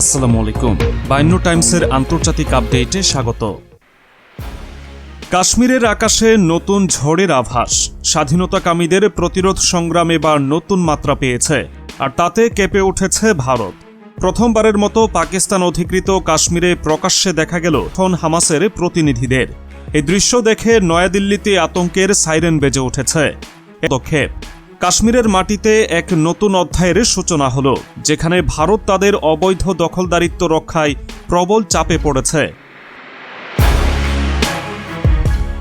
আসসালামু আলাইকুম। বাইন্য টাইমসের আন্তর্জাতিক আপডেটে স্বাগত। কাশ্মীরের আকাশে নতুন ঝড়ের আভাস। স্বাধীনতাকামীদের প্রতিরোধ সংগ্রাম এবার নতুন মাত্রা পেয়েছে, আর তাতে কেঁপে উঠেছে ভারত। প্রথমবারের মতো পাকিস্তান অধিকৃত কাশ্মীরে প্রকাশ্যে দেখা গেল থন হামাসের প্রতিনিধিদের। এই দৃশ্য দেখে নয়াদিল্লিতে আতঙ্কের সাইরেন বেজে উঠেছে। পদক্ষেপ কাশ্মীরের মাটিতে এক নতুন অধ্যায়ের সূচনা হলো, যেখানে ভারত তাদের অবৈধ দখলদারিত্ব রক্ষায় প্রবল চাপে পড়েছে।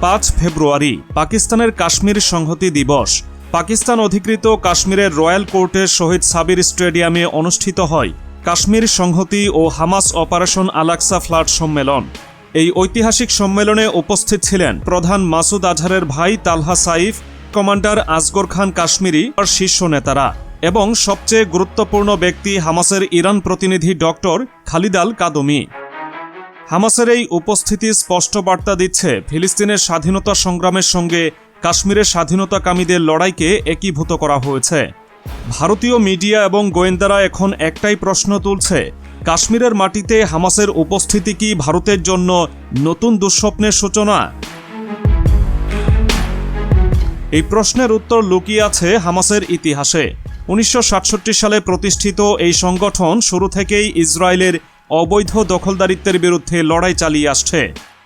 পাঁচ ফেব্রুয়ারি, পাকিস্তানের কাশ্মীর সংহতি দিবস। পাকিস্তান অধিকৃত কাশ্মীরের রয়্যাল কোর্টের শহীদ সাবির স্টেডিয়ামে অনুষ্ঠিত হয় কাশ্মীর সংহতি ও Hamas operation Al Aqsa flood সম্মেলন। এই ঐতিহাসিক সম্মেলনে উপস্থিত ছিলেন প্রধান মাসুদ আজহারের ভাই তালহা সাইফ কমান্ডার আসগর খান কাশ্মীরি আর শীর্ষ নেতারা এবং সবচেয়ে গুরুত্বপূর্ণ ব্যক্তি হামাসের ইরান প্রতিনিধি ডক্টর খালিদ আল কাদমি। হামাসের এই উপস্থিতি স্পষ্ট বার্তা দিচ্ছে ফিলিস্তিনের স্বাধীনতা সংগ্রামের সঙ্গে কাশ্মীরের স্বাধীনতাকামীদের লড়াইকে একীভূত করা হয়েছে। ভারতীয় মিডিয়া এবং গোয়েন্দারা এখন একটাই প্রশ্ন তুলছে, কাশ্মীরের মাটিতে হামাসের উপস্থিতি কি ভারতের জন্য নতুন দুঃস্বপ্নের সূচনা? এই প্রশ্নের উত্তর লুকিয়ে আছে হামাসের ইতিহাসে। উনিশশো সাতষট্টি সালে প্রতিষ্ঠিত এই সংগঠন শুরু থেকেই ইসরায়েলের অবৈধ দখলদারিত্বের বিরুদ্ধে লড়াই চালিয়ে আসছে।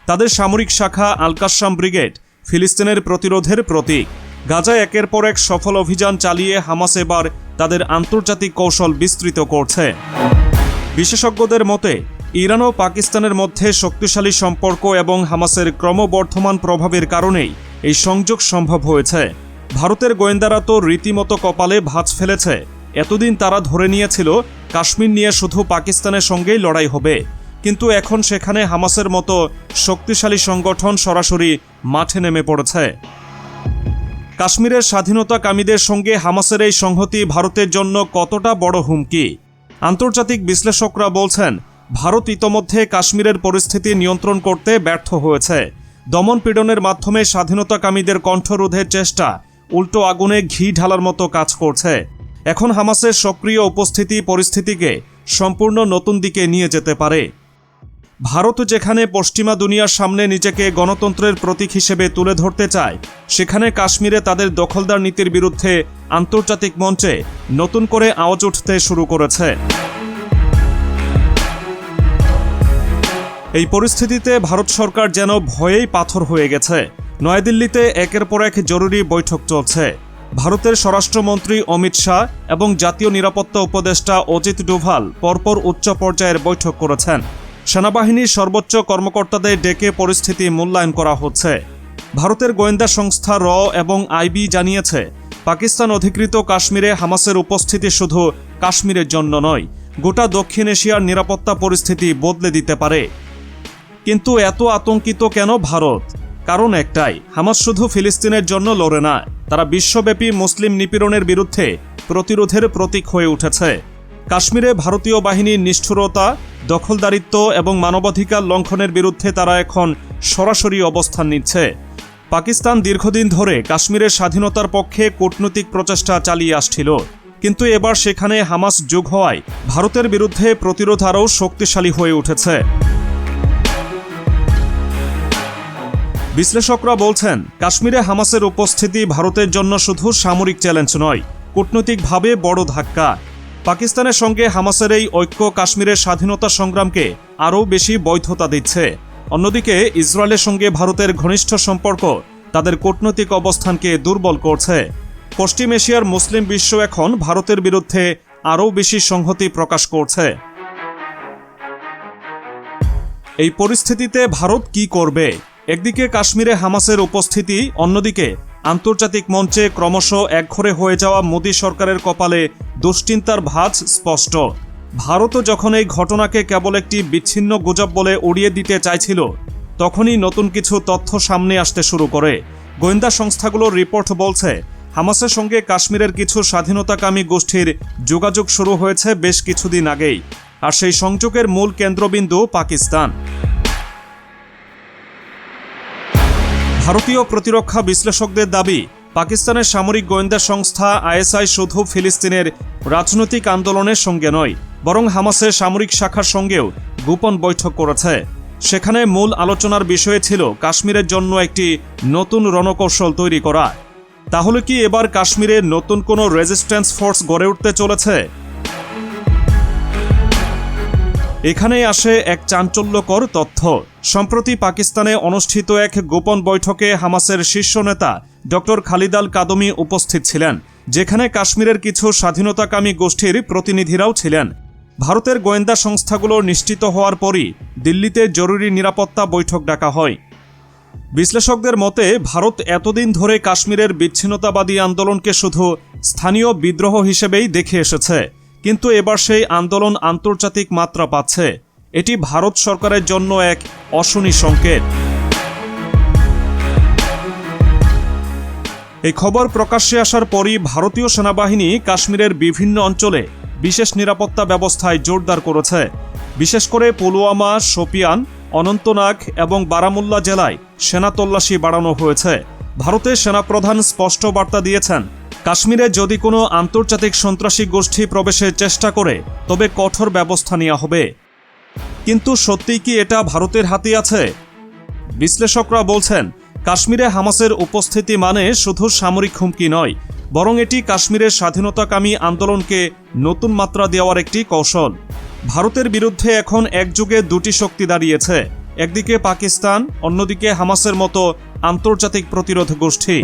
তাদের সামরিক শাখা আলকাশাম ব্রিগেড ফিলিস্তিনের প্রতিরোধের প্রতীক। গাজায় একের পর এক সফল অভিযান চালিয়ে হামাস এবার তাদের আন্তর্জাতিক কৌশল বিস্তৃত করছে। বিশেষজ্ঞদের মতে, ইরান ও পাকিস্তানের মধ্যে শক্তিশালী সম্পর্ক এবং হামাসের ক্রমবর্ধমান প্রভাবের কারণেই এই সংযোগ সম্ভব হয়েছে। ভারতের গোয়েন্দারা তো রীতিমতো কপালে ভাঁজ ফেলেছে। এতদিন তারা ধরে নিয়েছিল, কাশ্মীর নিয়ে শুধু পাকিস্তানের সঙ্গেই লড়াই হবে। কিন্তু এখন সেখানে হামাসের মতো শক্তিশালী সংগঠন সরাসরি মাঠে নেমে পড়েছে। কাশ্মীরের স্বাধীনতাকামীদের সঙ্গে হামাসের এই সংহতি ভারতের জন্য কতটা বড় হুমকি? আন্তর্জাতিক বিশ্লেষকরা বলছেন, ভারত ইতোমধ্যে কাশ্মীরের পরিস্থিতি নিয়ন্ত্রণ করতে ব্যর্থ হয়েছে। দমন পীড়নের মাধ্যমে স্বাধীনতাকামীদের কণ্ঠরোধের চেষ্টা। উল্টো আগুনে ঘি ঢালার মতো কাজ করছে। এখন হামাসের সক্রিয় উপস্থিতি পরিস্থিতিকে সম্পূর্ণ নতুন দিকে নিয়ে যেতে পারে। ভারত যেখানে পশ্চিমা দুনিয়ার সামনে নিজেকে গণতন্ত্রের প্রতীক হিসেবে তুলে ধরতে চায়, সেখানে কাশ্মীরে তাদের দখলদার নীতির বিরুদ্ধে আন্তর্জাতিক মঞ্চে নতুন করে আওয়াজ উঠতে শুরু করেছে। এই পরিস্থিতিতে ভারত সরকার যেন ভয়েই পাথর হয়ে গেছে। নয়াদিল্লিতে একের পর এক জরুরি বৈঠক চলছে। ভারতের স্বরাষ্ট্রমন্ত্রী অমিত শাহ এবং জাতীয় নিরাপত্তা উপদেষ্টা অজিত ডোভাল পরপর উচ্চ পর্যায়ের বৈঠক করেছেন। সেনাবাহিনীর সর্বোচ্চ কর্মকর্তাদের ডেকে পরিস্থিতি মূল্যায়ন করা হচ্ছে। ভারতের গোয়েন্দা সংস্থা র এবং আইবি জানিয়েছে, পাকিস্তান অধিকৃত কাশ্মীরে হামাসের উপস্থিতি শুধু কাশ্মীরের জন্য নয়, গোটা দক্ষিণ এশিয়ার নিরাপত্তা পরিস্থিতি বদলে দিতে পারে। কিন্তু এত আতঙ্কিত কেন ভারত? কারণ একটাই, হামাস শুধু ফিলিস্তিনের জন্য লড়ে না, তারা বিশ্বব্যাপী মুসলিম নিপীড়নের বিরুদ্ধে প্রতিরোধের প্রতীক হয়ে উঠেছে। কাশ্মীরে ভারতীয় বাহিনীর নিষ্ঠুরতা, দখলদারিত্ব এবং মানবাধিকার লঙ্ঘনের বিরুদ্ধে তারা এখন সরাসরি অবস্থান নিচ্ছে। পাকিস্তান দীর্ঘদিন ধরে কাশ্মীরের স্বাধীনতার পক্ষে কূটনৈতিক প্রচেষ্টা চালিয়ে আসছিল। কিন্তু এবার সেখানে হামাস যোগ হওয়ায় ভারতের বিরুদ্ধে প্রতিরোধ আরও শক্তিশালী হয়ে উঠেছে। বিশ্লেষকরা বলছেন, কাশ্মীরে হামাসের উপস্থিতি ভারতের জন্য শুধু সামরিক চ্যালেঞ্জ নয়, কূটনৈতিকভাবে বড় ধাক্কা। পাকিস্তানের সঙ্গে হামাসের এই ঐক্য কাশ্মীরের স্বাধীনতা সংগ্রামকে আরও বেশি বৈধতা দিচ্ছে। অন্যদিকে, ইসরায়েলের সঙ্গে ভারতের ঘনিষ্ঠ সম্পর্ক তাদের কূটনৈতিক অবস্থানকে দুর্বল করছে। পশ্চিম এশিয়ার মুসলিম বিশ্ব এখন ভারতের বিরুদ্ধে আরও বেশি সংহতি প্রকাশ করছে। এই পরিস্থিতিতে ভারত কি করবে? একদিকে কাশ্মীরে হামাসের উপস্থিতি, অন্যদিকে আন্তর্জাতিক মঞ্চে ক্রমশ একঘরে হয়ে যাওয়া মোদী সরকারের কপালে দুশ্চিন্তার ভাঁজ স্পষ্ট। ভারতও যখন এই ঘটনাকে কেবল একটি বিচ্ছিন্ন গুজব বলে উড়িয়ে দিতে চাইছিল, তখনই নতুন কিছু তথ্য সামনে আসতে শুরু করে। গোয়েন্দা সংস্থাগুলোর রিপোর্ট বলছে, হামাসের সঙ্গে কাশ্মীরের কিছু স্বাধীনতাকামী গোষ্ঠীর যোগাযোগ শুরু হয়েছে বেশ কিছুদিন আগেই, আর সেই সংযোগের মূল কেন্দ্রবিন্দু পাকিস্তান। ভারতীয় প্রতিরক্ষা বিশ্লেষকদের দাবি, পাকিস্তানের সামরিক গোয়েন্দা সংস্থা আইএসআই শুধু ফিলিস্তিনের রাজনৈতিক আন্দোলনের সঙ্গে নয়, বরং হামাসের সামরিক শাখার সঙ্গেও গোপন বৈঠক করেছে। সেখানে মূল আলোচনার বিষয় ছিল কাশ্মীরের জন্য একটি নতুন রণকৌশল তৈরি করা। তাহলে কি এবার কাশ্মীরে নতুন কোনো রেজিস্ট্যান্স ফোর্স গড়ে উঠতে চলেছে? এখানেই আসে এক চাঞ্চল্যকর তথ্য। সম্প্রতি পাকিস্তানে অনুষ্ঠিত এক গোপন বৈঠকে হামাসের শীর্ষ নেতা ডক্টর খালিদ আল কাদমি উপস্থিত ছিলেন, যেখানে কাশ্মীরের কিছু স্বাধীনতাকামী গোষ্ঠীর প্রতিনিধিরাও ছিলেন। ভারতের গোয়েন্দা সংস্থাগুলো নিশ্চিত হওয়ার পরই দিল্লিতে জরুরি নিরাপত্তা বৈঠক ডাকা হয়। বিশ্লেষকদের মতে, ভারত এতদিন ধরে কাশ্মীরের বিচ্ছিন্নতাবাদী আন্দোলনকে শুধু স্থানীয় বিদ্রোহ হিসেবেই দেখে এসেছে। কিন্তু এবার সেই আন্দোলন আন্তর্জাতিক মাত্রা পাচ্ছে। এটি ভারত সরকারের জন্য এক অশনি সংকেত। এই খবর প্রকাশ্যে আসার পরই ভারতীয় সেনাবাহিনী কাশ্মীরের বিভিন্ন অঞ্চলে বিশেষ নিরাপত্তা ব্যবস্থায় জোরদার করেছে। বিশেষ করে পুলওয়ামা শোপিয়ান অনন্তনাগ এবং বারামুল্লা জেলায় সেনা তল্লাশি বাড়ানো হয়েছে। ভারতের সেনাপ্রধান স্পষ্ট বার্তা দিয়েছেন কাশ্মীরে যদি কোনো আন্তর্জাতিক সন্ত্রাসী গোষ্ঠী প্রবেশের চেষ্টা করে, তবে কঠোর ব্যবস্থা নেওয়া হবে। কিন্তু সত্যিই কি এটা ভারতের হাতে আছে? বিশ্লেষকরা বলছেন, কাশ্মীরে হামাসের উপস্থিতি মানে শুধু সামরিক হুমকি নয়, বরং এটি কাশ্মীরের স্বাধীনতাকামী আন্দোলনকে নতুন মাত্রা দেওয়ার একটি কৌশল। ভারতের বিরুদ্ধে এখন একযুগে দুটি শক্তি দাঁড়িয়েছে, একদিকে পাকিস্তান, অন্যদিকে হামাসের মতো আন্তর্জাতিক প্রতিরোধ গোষ্ঠী।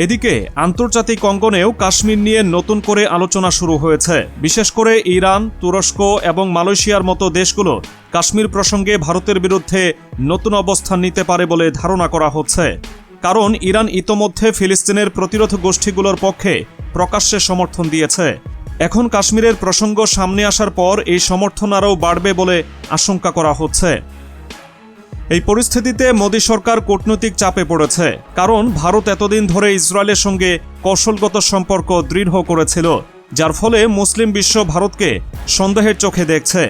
এদিকে, আন্তর্জাতিক অঙ্গনেও কাশ্মীর নিয়ে নতুন করে আলোচনা শুরু হয়েছে। বিশেষ করে ইরান, তুরস্ক এবং মালয়েশিয়ার মতো দেশগুলো কাশ্মীর প্রসঙ্গে ভারতের বিরুদ্ধে নতুন অবস্থান নিতে পারে বলে ধারণা করা হচ্ছে। কারণ, ইরান ইতোমধ্যে ফিলিস্তিনের প্রতিরোধ গোষ্ঠীগুলোর পক্ষে প্রকাশ্যে সমর্থন দিয়েছে। এখন কাশ্মীরের প্রসঙ্গ সামনে আসার পর এই সমর্থন আরও বাড়বে বলে আশঙ্কা করা হচ্ছে। এই পরিস্থিতিতে মোদী সরকার কূটনৈতিক চাপে পড়েছে। কারণ ভারত এতদিন ধরে ইসরায়েলের সঙ্গে কৌশলগত সম্পর্ক দৃঢ় করেছিল, যার ফলে মুসলিম বিশ্ব ভারতকে সন্দেহের চোখে দেখছে।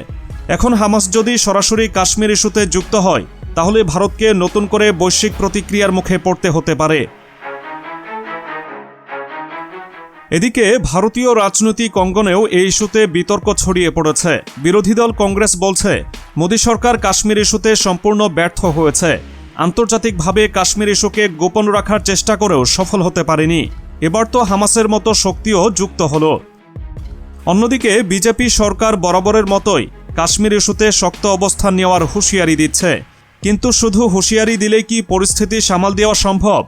এখন হামাস যদি সরাসরি কাশ্মীর ইস্যুতে যুক্ত হয়, তাহলে ভারতকে নতুন করে বৈশ্বিক প্রতিক্রিয়ার মুখে পড়তে হতে পারে। এদিকে ভারতীয় রাজনৈতিক অঙ্গনেও এই ইস্যুতে বিতর্ক ছড়িয়ে পড়েছে। বিরোধী দল কংগ্রেস বলছে, মোদী সরকার কাশ্মীর ইস্যুতে সম্পূর্ণ ব্যর্থ হয়েছে। আন্তর্জাতিকভাবে কাশ্মীর ইস্যুকে গোপন রাখার চেষ্টা করেও সফল হতে পারেনি। এবার তো হামাসের মতো শক্তিও যুক্ত হলো। অন্যদিকে বিজেপি সরকার বরাবরের মতোই কাশ্মীর ইস্যুতে শক্ত অবস্থান নেওয়ার হুঁশিয়ারি দিচ্ছে। কিন্তু শুধু হুঁশিয়ারি দিলেই কি পরিস্থিতি সামাল দেওয়া সম্ভব?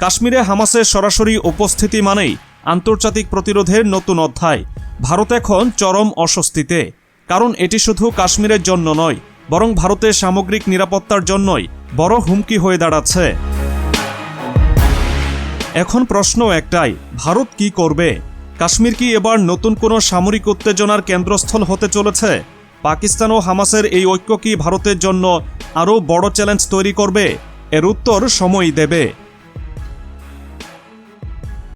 কাশ্মীরে হামাসের সরাসরি উপস্থিতি মানেই আন্তর্জাতিক প্রতিরোধের নতুন অধ্যায়। ভারত এখন চরম অস্বস্তিতে। কারণ এটি শুধু কাশ্মীরের জন্য নয়, বরং ভারতের সামগ্রিক নিরাপত্তার জন্যই বড় হুমকি হয়ে দাঁড়াচ্ছে। এখন প্রশ্ন একটাই, ভারত কি করবে? কাশ্মীর কি এবার নতুন কোনো সামরিক উত্তেজনার কেন্দ্রস্থল হতে চলেছে? পাকিস্তান ও হামাসের এই ঐক্য কি ভারতের জন্য আরও বড় চ্যালেঞ্জ তৈরি করবে? এর উত্তর সময়ই দেবে।